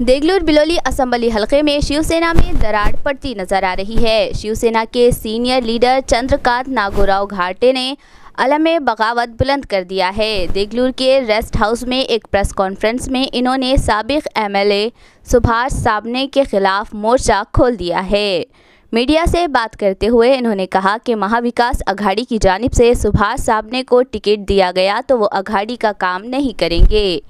Deglur Biloli assembly हलके में शिवसेना में दरार पड़ती नज़र आ रही है। शिवसेना के सीनियर लीडर चंद्रकांत नागोराव घाटे ने अलम बगावत बुलंद कर दिया है। देगलूर के रेस्ट हाउस में एक प्रेस कॉन्फ्रेंस में इन्होंने सबक एमएलए सुभाष साबने के खिलाफ मोर्चा खोल दिया है। मीडिया से बात करते हुए इन्होंने कहा कि महाविकास अघाड़ी की जानब से सुभाष साबने को टिकट दिया गया तो वो अघाड़ी का काम नहीं करेंगे।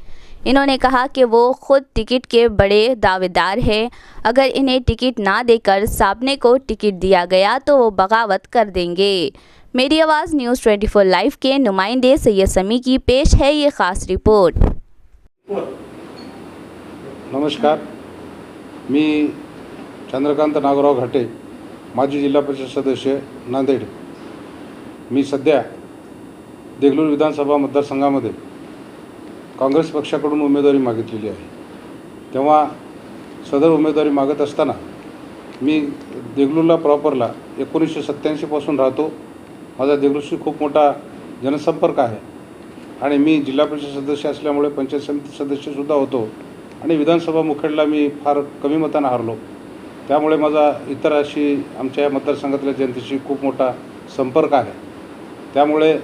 इन्होंने कहा कि वो खुद टिकट के बड़े दावेदार हैं। अगर इन्हें टिकट ना देकर साबने को टिकट दिया गया तो वो बगावत कर देंगे। मेरी आवाज़ न्यूज़ 24 लाइव के नुमाइंदे सैयद समी की पेश है ये ख़ास रिपोर्ट। नमस्कार। मी चंद्रकांत नागराव घाटे, माजी जिल्हा परिषद सदस्य नांदेड. मी सध्या देगलूर विधानसभा मतदारसंघामध्ये काँग्रेस पक्षाकडून उमेदवारी मागितलेली आहे. तेव्हा सदर उमेदवारी मागत असताना मी देगलूरला प्रॉपरला एकोणीसशे सत्त्याऐंशीपासून राहतो. माझा देगलूरशी खूप मोठा जनसंपर्क आहे. आणि मी जिल्हा परिषद सदस्य असल्यामुळे पंचायत समिती सदस्यसुद्धा होतो. आणि विधानसभा मुखेडला मी फार कमी मतानं हारलो. त्यामुळे माझा इतर अशी आमच्या या मतदारसंघातल्या जनतेशी खूप मोठा संपर्क आहे. त्यामुळे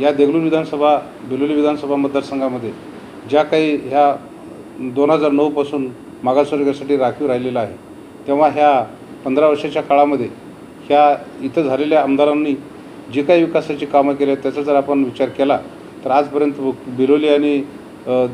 या देगलूर विधानसभा बिलोली विधानसभा मतदारसंघामध्ये ज्या काही ह्या दोन हजार नऊपासून मागासवर्गासाठी राखीव राहिलेला आहे तेव्हा ह्या पंधरा वर्षाच्या काळामध्ये ह्या इथं झालेल्या आमदारांनी जे काही विकासाची कामं केली आहेत त्याचा जर आपण विचार केला तर आजपर्यंत बिलोली आणि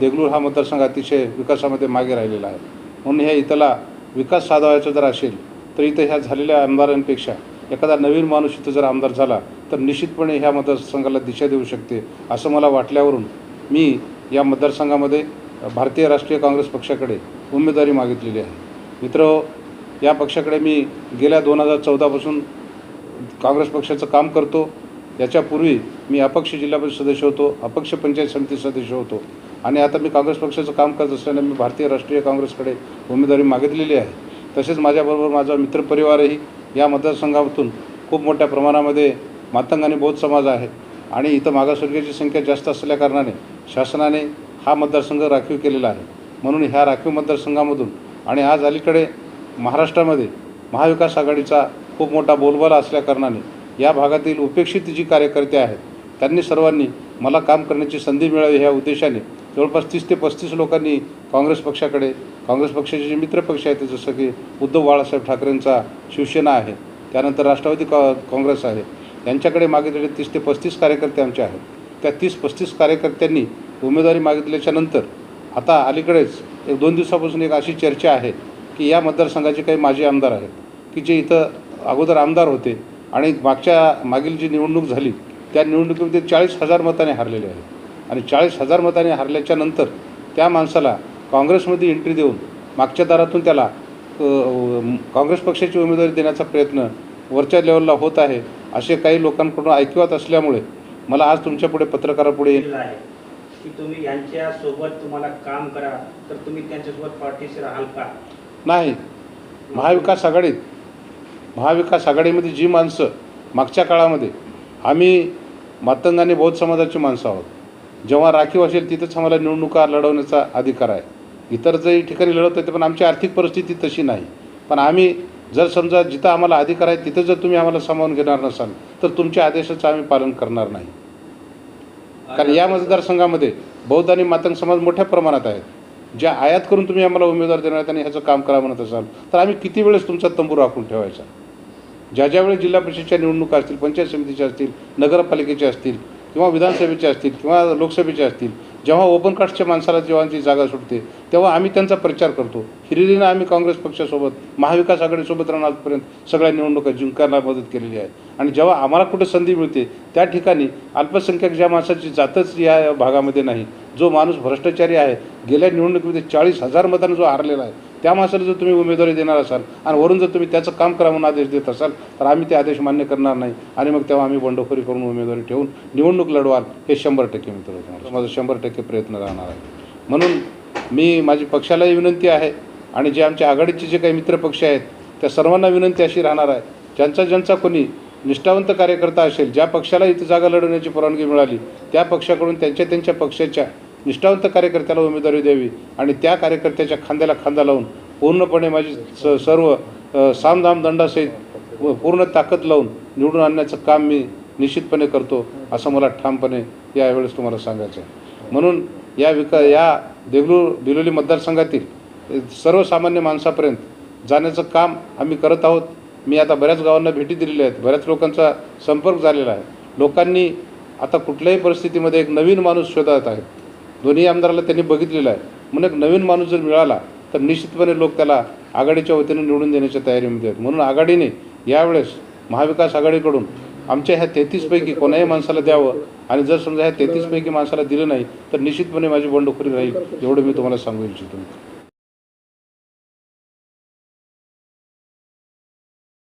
देगलूर हा मतदारसंघ अतिशय विकासामध्ये मागे राहिलेला आहे. म्हणून ह्या इथला विकास साधवायचा जर असेल तर इथं ह्या झालेल्या आमदारांपेक्षा एखादा नवीन माणूस इथं जर आमदार झाला तर निश्चितपणे ह्या मतदारसंघाला दिशा देऊ शकते असं मला वाटल्यावरून मी या मतदारसंघामध्ये भारतीय राष्ट्रीय काँग्रेस पक्षाकडे उमेदवारी मागितलेली आहे. मित्र या पक्षाकडे मी गेल्या दोन हजार चौदापासून काँग्रेस पक्षाचं काम करतो. याच्यापूर्वी मी अपक्ष जिल्हा परिषद सदस्य होतो अपक्ष पंचायत समिती सदस्य होतो. आणि आता मी काँग्रेस पक्षाचं काम करत असल्याने मी भारतीय राष्ट्रीय काँग्रेसकडे उमेदवारी मागितलेली आहे. तसेच माझ्याबरोबर माझा मित्रपरिवारही या मतदारसंघातून खूप मोठ्या प्रमाणामध्ये मातंग आणि बौद्ध समाज आहे. आणि इथं मागासवर्गीयाची संख्या जास्त असल्याकारणाने शासनाने हा मतदारसंघ राखीव केलेला आहे. म्हणून ह्या राखीव मतदारसंघामधून आणि आज अलीकडे महाराष्ट्रामध्ये महाविकास आघाडीचा खूप मोठा बोलबाला असल्याकारणाने या भागातील उपेक्षित जी कार्यकर्ते आहेत त्यांनी सर्वांनी मला काम करण्याची संधी मिळावी ह्या उद्देशाने जवळपास तीस ते पस्तीस लोकांनी काँग्रेस पक्षाकडे काँग्रेस पक्षाचे जे मित्रपक्ष आहेत जसं की उद्धव बाळासाहेब ठाकरेंचा शिवसेना आहे त्यानंतर राष्ट्रवादी का काँग्रेस आहे यांच्याकडे मागे तीस ते पस्तीस कार्यकर्ते आमचे आहेत. त्या तीस पस्तीस कार्यकर्त्यांनी उमेदवारी मागितल्याच्या नंतर आता अलीकडेच एक दोन दिवसापासून एक अशी चर्चा आहे की या मतदारसंघाचे काही माजी आमदार आहेत की जे इथं अगोदर आमदार होते आणि मागच्या मागील जी निवडणूक झाली त्या निवडणुकीमध्ये चाळीस हजार मताने हारलेले आहेत. आणि चाळीस हजार मताने हारल्याच्या नंतर त्या माणसाला काँग्रेसमध्ये एंट्री देऊन मागच्या दारातून त्याला काँग्रेस पक्षाची उमेदवारी देण्याचा प्रयत्न वरच्या लेवलला होत आहे असे काही लोकांकडून ऐकिवात असल्यामुळे मला आज तुमच्यापुढे पत्रकारापुढे केलेलं आहे की तुम्ही तुम्हाला काम करा तर तुम्ही त्यांच्यासोबत पाठीशी राहाल का? नाही. महाविकास आघाडीत. महाविकास आघाडीमध्ये जी माणसं मागच्या काळामध्ये आम्ही मातंग आणि बौद्ध समाजाची माणसं आहोत. जेव्हा राखीव असेल तिथंच आम्हाला निवडणुका लढवण्याचा अधिकार आहे. इतर जे ठिकाणी लढवत येते पण आमची आर्थिक परिस्थिती तशी नाही. पण आम्ही जर समजा जिथं आम्हाला अधिकार आहे तिथं जर तुम्ही आम्हाला सामावून घेणार नसाल तर तुमच्या आदेशाचं आम्ही पालन करणार नाही. कारण या मतदारसंघामध्ये बौद्ध आणि मातंग समाज मोठ्या प्रमाणात आहेत. ज्या आयात करून तुम्ही आम्हाला उमेदवार देणार आहेत आणि ह्याचं काम करा म्हणत असाल तर आम्ही किती वेळेस तुमचा तंबू राखून ठेवायचा? ज्या ज्यावेळी जिल्हा परिषदच्या निवडणुका असतील पंचायत समितीच्या असतील नगरपालिकेच्या असतील किंवा विधानसभेचे असतील किंवा लोकसभेचे असतील जेव्हा ओपन कास्टच्या माणसाला जेव्हा जागा सुटते तेव्हा आम्ही त्यांचा प्रचार करतो. हिरिरीनं आम्ही काँग्रेस पक्षासोबत महाविकास आघाडीसोबत आजपर्यंत सगळ्या निवडणुका जिंकायला मदत केलेली आहे. आणि जेव्हा आम्हाला कुठे संधी मिळते त्या ठिकाणी अल्पसंख्याक ज्या माणसाची जातच या भागामध्ये नाही जो माणूस भ्रष्टाचारी आहे गेल्या निवडणुकीमध्ये चाळीस हजार मतांना जो हारलेला आहे त्या माणसाला जर तुम्ही उमेदवारी देणार असाल आणि वरून जर तुम्ही त्याचं काम करा म्हणून आदेश देत असाल तर आम्ही ते आदेश मान्य करणार नाही. आणि मग तेव्हा आम्ही बंडखोरी करून उमेदवारी ठेवून निवडणूक लढवाल हे शंभर टक्के मित्र माझं शंभर टक्के प्रयत्न राहणार आहे. म्हणून मी माझी पक्षालाही विनंती आहे आणि जे आमच्या आघाडीचे जे काही मित्रपक्ष आहेत त्या सर्वांना विनंती अशी राहणार आहे ज्यांचा ज्यांचा कोणी निष्ठावंत कार्यकर्ता असेल ज्या पक्षाला इथं जागा लढवण्याची परवानगी मिळाली त्या पक्षाकडून त्यांच्या त्यांच्या पक्षाच्या निष्ठावंत कार्यकर्त्याला उमेदवारी द्यावी आणि त्या कार्यकर्त्याच्या खांद्याला खांदा लावून पूर्णपणे माझी स सर्व सामधाम दंडासहित पूर्ण ताकद लावून निवडून आणण्याचं काम मी निश्चितपणे करतो असं मला ठामपणे यावेळेस तुम्हाला सांगायचं आहे. म्हणून या विका या देगलूर बिलोली मतदारसंघातील सर्वसामान्य माणसापर्यंत जाण्याचं काम आम्ही करत आहोत. मी आता बऱ्याच गावांना भेटी दिलेल्या आहेत. बऱ्याच लोकांचा संपर्क झालेला आहे. लोकांनी आता कुठल्याही परिस्थितीमध्ये एक नवीन माणूस शोधत आहे. दोन्ही आमदाराला त्यांनी बघितलेलं आहे. म्हणून एक नवीन माणूस जर मिळाला तर निश्चितपणे लोक त्याला आघाडीच्या वतीने निवडून देण्याच्या तयारीमध्ये आहेत. म्हणून आघाडीने यावेळेस महाविकास आघाडीकडून आमच्या ह्या तेहतीसपैकी कोणाही माणसाला द्यावं आणि जर समजा ह्या तेहतीसपैकी माणसाला दिलं नाही तर निश्चितपणे माझी बंडखोरी राहील एवढं मी तुम्हाला सांगू इच्छितो.